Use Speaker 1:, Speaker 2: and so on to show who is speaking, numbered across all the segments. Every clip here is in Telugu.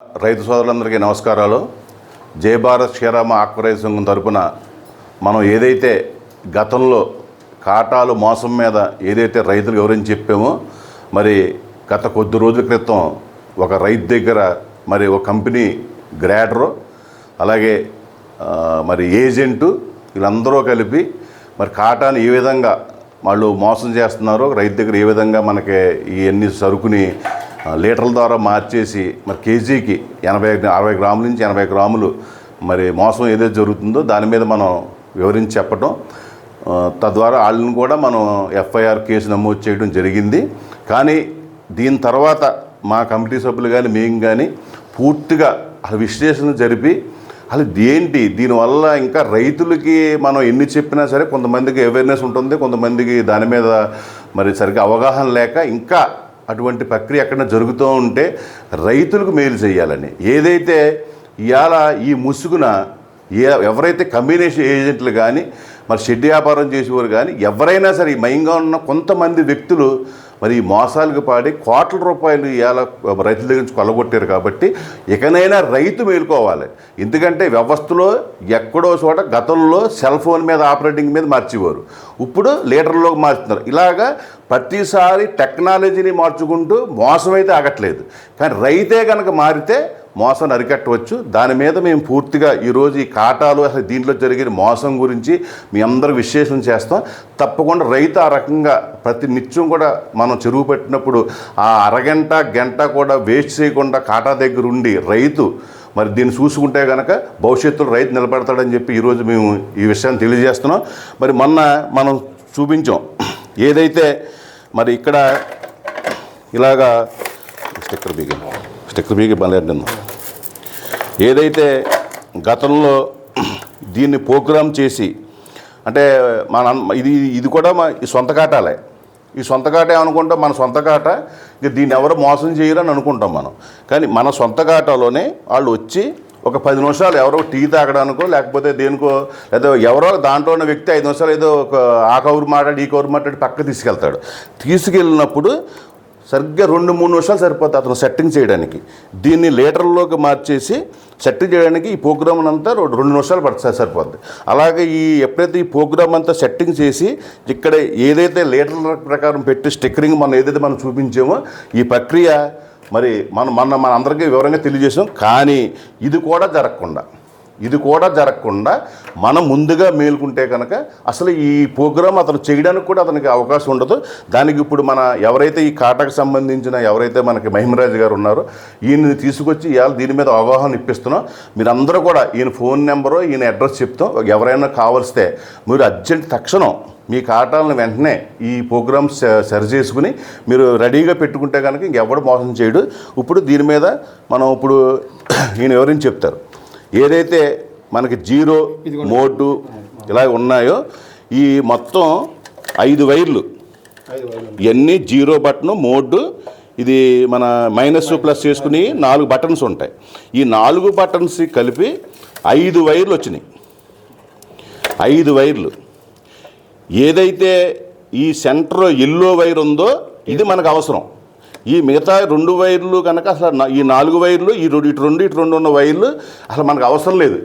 Speaker 1: రైతు సోదరులందరికీ నమస్కారాలు. జై భారత్ క్షీరామ ఆక్వరైజ్ సంఘం తరపున మనం ఏదైతే గతంలో కాటాలు మోసం మీద ఏదైతే రైతులు వివరించి చెప్పామో మరి గత కొద్ది రోజుల క్రితం ఒక రైతు దగ్గర మరి ఒక కంపెనీ గ్రాడరు అలాగే మరి ఏజెంటు వీళ్ళందరూ కలిపి మరి కాటాను ఏ విధంగా వాళ్ళు మోసం చేస్తున్నారో రైతు దగ్గర ఏ విధంగా మనకి ఇవన్నీ సరుకుని లీటర్ల ద్వారా మార్చేసి మరి కేజీకి ఎనభై అరవై గ్రాముల నుంచి ఎనభై గ్రాములు మరి మోసం ఏదైతే జరుగుతుందో దాని మీద మనం వివరించి చెప్పటం. తద్వారా వాళ్ళని కూడా మనం ఎఫ్ఐఆర్ కేసు నమోదు చేయడం జరిగింది. కానీ దీని తర్వాత మా కమిటీ సభ్యులు కానీ మేము కానీ పూర్తిగా ఆ విశ్లేషణ జరిపి అసలు ఏంటి దీనివల్ల ఇంకా రైతులకి మనం ఎన్ని చెప్పినా సరే కొంతమందికి అవేర్నెస్ ఉంటుంది కొంతమందికి దాని మీద మరి సరిగ్గా అవగాహన లేక ఇంకా అటువంటి ప్రక్రియ ఎక్కడైనా జరుగుతూ ఉంటే రైతులకు మేలు చేయాలని. ఏదైతే ఇవాళ ఈ ముసుగున ఏ ఎవరైతే కమ్యూనికేషన్ ఏజెంట్లు కానీ మరి షెడ్ వ్యాపారం చేసేవారు కానీ ఎవరైనా సరే మయంగా ఉన్న కొంతమంది వ్యక్తులు మరి ఈ మోసాలకు పాడి కోట్ల రూపాయలు ఇవాళ రైతుల దగ్గర నుంచి కొల్లగొట్టారు కాబట్టి ఇకనైనా రైతు మేలుకోవాలి. ఎందుకంటే వ్యవస్థలో ఎక్కడో చోట గతంలో సెల్ ఫోన్ మీద ఆపరేటింగ్ మీద మార్చేవారు. ఇప్పుడు లీటర్లోకి మార్చుతున్నారు ఇలాగా ప్రతిసారి టెక్నాలజీని మార్చుకుంటూ మోసం అయితే ఆగట్లేదు. కానీ రైతే కనుక మారితే మోసం అరికట్టవచ్చు. దాని మీద మేము పూర్తిగా ఈరోజు ఈ కాటాలు అసలు దీంట్లో జరిగిన మోసం గురించి మీ అందరూ విశ్లేషణ చేస్తాం. తప్పకుండా రైతు ఆ రకంగా ప్రతి నిత్యం కూడా మనం చెరువు పెట్టినప్పుడు ఆ అరగంట గంట కూడా వేస్ట్ చేయకుండా కాటా దగ్గర ఉండి రైతు మరి దీన్ని చూసుకుంటే కనుక భవిష్యత్తులో రైతు నిలబడతాడని చెప్పి ఈరోజు మేము ఈ విషయాన్ని తెలియజేస్తున్నాం. మరి మొన్న మనం చూపించాం. ఏదైతే మరి ఇక్కడ ఇలాగా స్టిక్కర్ బీగి స్టిక్కర్ బీగి బలండి ఏదైతే గతంలో దీన్ని ప్రోగ్రామ్ చేసి అంటే మన ఇది ఇది కూడా మా ఈ సొంత కాటాలే. ఈ సొంత కాట ఏమనుకుంటాం మన సొంత కాట ఇక దీన్ని ఎవరు మోసం చేయరని అనుకుంటాం మనం. కానీ మన సొంత కాటలోనే వాళ్ళు వచ్చి ఒక పది నిమిషాలు ఎవరో టీ తాగడానికో లేకపోతే దేనికో లేదా ఎవరో దాంట్లో ఉన్న వ్యక్తి ఐదు నిమిషాలు ఏదో ఒక ఆ కౌరు మాట్లాడి ఈ కౌరు మాట్లాడి పక్క తీసుకెళ్తాడు. తీసుకెళ్ళినప్పుడు సరిగ్గా రెండు మూడు నిమిషాలు సరిపోతుంది అతను సెట్టింగ్ చేయడానికి. దీన్ని లీటర్లోకి మార్చేసి సెట్టింగ్ చేయడానికి ఈ ప్రోగ్రామ్ అంతా రెండు రెండు నిమిషాలు పడుతుంది సరిపోద్ది. అలాగే ఈ ఎప్పుడైతే ఈ ప్రోగ్రామ్ అంతా సెట్టింగ్ చేసి ఇక్కడ ఏదైతే లీటర్ల ప్రకారం పెట్టి స్టిక్కరింగ్ మనం ఏదైతే మనం చూపించామో ఈ ప్రక్రియ మరి మనం మన మన అందరికీ వివరంగా తెలియజేసాం. కానీ ఇది కూడా జరగకుండా. ఇది కూడా జరగకుండా మనం ముందుగా మేలుకుంటే కనుక అసలు ఈ ప్రోగ్రామ్ అతను చేయడానికి కూడా అతనికి అవకాశం ఉండదు. దానికి ఇప్పుడు మన ఎవరైతే ఈ కాటకు సంబంధించిన ఎవరైతే మనకి మహిమరాజు గారు ఉన్నారో ఈయన తీసుకొచ్చి ఇవాళ దీని మీద అవగాహన ఇప్పిస్తున్నాం. మీరందరూ కూడా ఈయన ఫోన్ నెంబరు ఈయన అడ్రస్ చెప్తాం. ఎవరైనా కావలిస్తే మీరు అర్జెంట్ తక్షణం మీ కాటాలను వెంటనే ఈ ప్రోగ్రామ్ స- సరి చేసుకుని మీరు రెడీగా పెట్టుకుంటే కనుక ఇంకెవడు మోసం చేయడు. ఇప్పుడు దీని మీద మనం ఇప్పుడు ఈయన ఎవరిని చెప్తారు? ఏదైతే మనకి జీరో మోటు ఇలా ఉన్నాయో ఈ మొత్తం ఐదు వైర్లు. ఇవన్నీ జీరో బటన్ మోడ్ ఇది మన మైనస్ ప్లస్ చేసుకుని నాలుగు బటన్స్ ఉంటాయి. ఈ నాలుగు బటన్స్ కలిపి ఐదు వైర్లు వచ్చినాయి. ఐదు వైర్లు. ఏదైతే ఈ సెంటర్ ఎల్లో వైర్ ఉందో ఇది మనకు అవసరం. ఈ మిగతా రెండు వైర్లు కనుక అసలు ఈ నాలుగు వైర్లు ఈ రెండు ఇటు రెండు ఇటు రెండు ఉన్న వైర్లు అసలు మనకు అవసరం లేదు.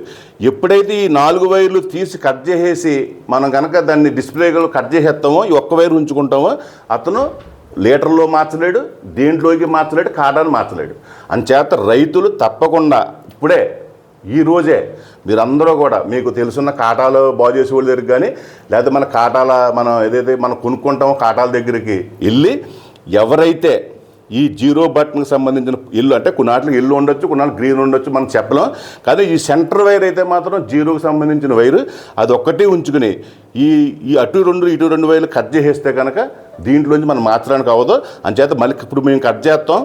Speaker 1: ఎప్పుడైతే ఈ నాలుగు వైర్లు తీసి కట్ చేసేసి మనం కనుక దాన్ని డిస్ప్లేలో కట్ చేసేస్తామో ఈ ఒక్క వైర్ ఉంచుకుంటామో అతను లీటర్లో మార్చలేడు దేంట్లోకి మార్చలేడు కాడాన్ని మార్చలేడు. అంచేత రైతులు తప్పకుండా ఇప్పుడే ఈ రోజే మీరందరూ కూడా మీకు తెలుసున్న కాటాలు బాగు చేసే వాళ్ళ దగ్గర కానీ లేదా మన కాటాల మనం ఏదైతే మనం కొనుక్కుంటామో కాటాల దగ్గరికి వెళ్ళి ఎవరైతే ఈ జీరో బటన్కి సంబంధించిన ఇల్లు అంటే కొన్నాటికి ఇల్లు ఉండొచ్చు కొన్నాళ్ళు గ్రీన్ ఉండొచ్చు మనం చెప్పలేం. కానీ ఈ సెంటర్ వైర్ అయితే మాత్రం జీరోకి సంబంధించిన వైరు. అది ఒక్కటే ఉంచుకుని ఈ ఈ అటు రెండు ఇటు రెండు వైర్లు కట్ చేసేస్తే కనుక దీంట్లోంచి మనం మార్చడానికి అవ్వదు. అంచేత మళ్ళీ ఇప్పుడు మేము కట్ చేస్తాం.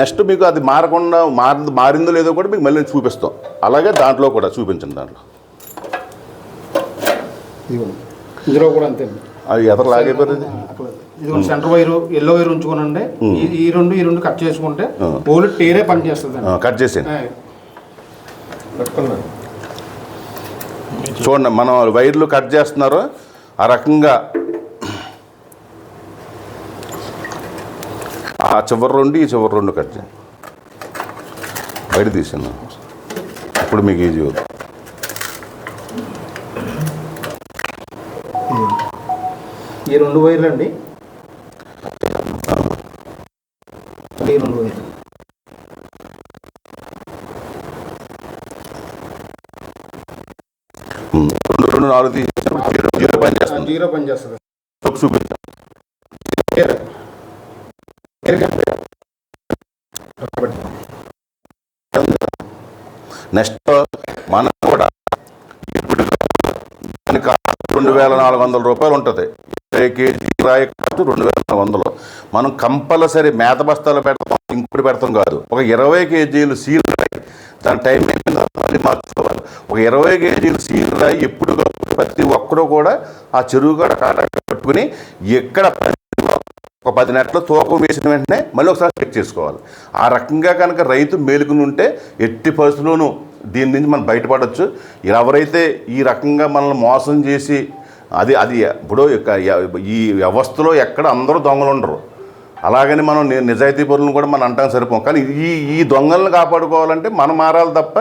Speaker 1: నెక్స్ట్ మీకు అది మారకుండా మార మారిందో లేదో కూడా మీకు మళ్ళీ చూపిస్తాం. అలాగే దాంట్లో కూడా చూపించండి దాంట్లో.
Speaker 2: ఇందులో కూడా అంతే.
Speaker 1: అది ఎదర లాగైపోయింది
Speaker 2: ఇది సెంటర్ వైర్ ఎల్లో వైర్ ఉంచుకోనండి. ఈ- ఈ రెండు ఈ రెండు కట్ చేసుకుంటే ఓన్లీ టేరే పని చేస్తుంది
Speaker 1: కట్ చేసేయండి. చూడండి మనం వైర్లు కట్ చేస్తున్నారు. ఆ రకంగా ఆ చివరి రెండు ఈ చివరి రెండు కట్ చేయండి. బయట తీసాను ఇప్పుడు మీకు ఈజీ అవుతుంది.
Speaker 2: ఈ రెండు వైర్లు అండి రెండు
Speaker 1: రెండు నాలుగు తీసేసాను. జీరో జీరో పని చేస్తాను.
Speaker 2: జీరో పని చేస్తుంది
Speaker 1: నెక్స్ట్ మనం కూడా ఇప్పుడు రెండు వేల నాలుగు వందల రూపాయలు ఉంటుంది. కేజీ రాయి ఖర్చు రెండు వేల నాలుగు వందలు. మనం కంపల్సరీ మేత బస్తాలు పెడతాం ఇంకోటి పెడతాం కాదు. ఒక ఇరవై కేజీలు సీల్ రాయి. దాని టైం మళ్ళీ మార్చుకోవాలి. ఒక ఇరవై కేజీలు సీల్ రాయి ఎప్పుడు ప్రతి ఒక్కరూ కూడా ఆ చెరువు కూడా కాటా పట్టుకుని ఎక్కడ ఒక పది నెట్ల తూకం వేసిన వెంటనే మళ్ళీ ఒకసారి చెక్ చేసుకోవాలి. ఆ రకంగా కనుక రైతు మేలుకుని ఉంటే ఎట్టి పరిస్థితుల్లోనూ దీని నుంచి మనం బయటపడవచ్చు ఎవరైతే ఈ రకంగా మనల్ని మోసం చేసి అది అది ఇప్పుడు ఈ వ్యవస్థలో ఎక్కడ అందరూ దొంగలు ఉండరు. అలాగని మనం నిజాయితీ పరులను కూడా మనం అంటాం సరిపోం. కానీ ఈ ఈ దొంగలను కాపాడుకోవాలంటే మనం మారాలి తప్ప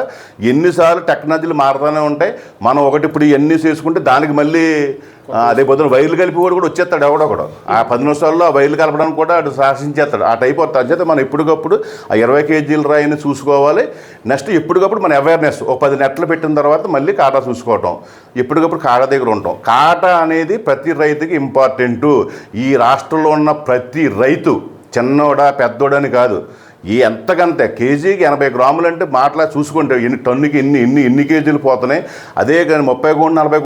Speaker 1: ఎన్నిసార్లు టెక్నాలజీలు మారుతూనే ఉంటాయి. మనం ఒకటి ఇప్పుడు ఇవన్నీ చేసుకుంటే దానికి మళ్ళీ అదే పొద్దున వైర్లు కలిపి కూడా కూడా వచ్చేస్తాడు ఎవడొకడు ఆ పది నిమిషాల్లో ఆ వైర్లు కలపడానికి కూడా అటు శాసించేస్తాడు. ఆ టైప్ అవుతుంది అంచేత మనం ఎప్పటికప్పుడు ఆ ఇరవై కేజీల రాయిని చూసుకోవాలి. నెక్స్ట్ ఎప్పటికప్పుడు మన అవేర్నెస్ ఒక పది నెట్లు పెట్టిన తర్వాత మళ్ళీ కాటా చూసుకోవటం. ఎప్పటికప్పుడు కాటా దగ్గర ఉంటాం కాటా అనేది ప్రతి రైతుకి ఇంపార్టెంటు ఈ రాష్ట్రంలో ఉన్న ప్రతి రైతు చిన్నోడా పెద్దోడని అని కాదు. ఈ ఎంతకంతే కేజీకి ఎనభై గ్రాములు అంటే మాటలా చూసుకుంటే ఎన్ని టన్నుకి ఎన్ని ఎన్ని ఎన్ని కేజీలు పోతున్నాయి. అదే కానీ ముప్పై కూడా నలభై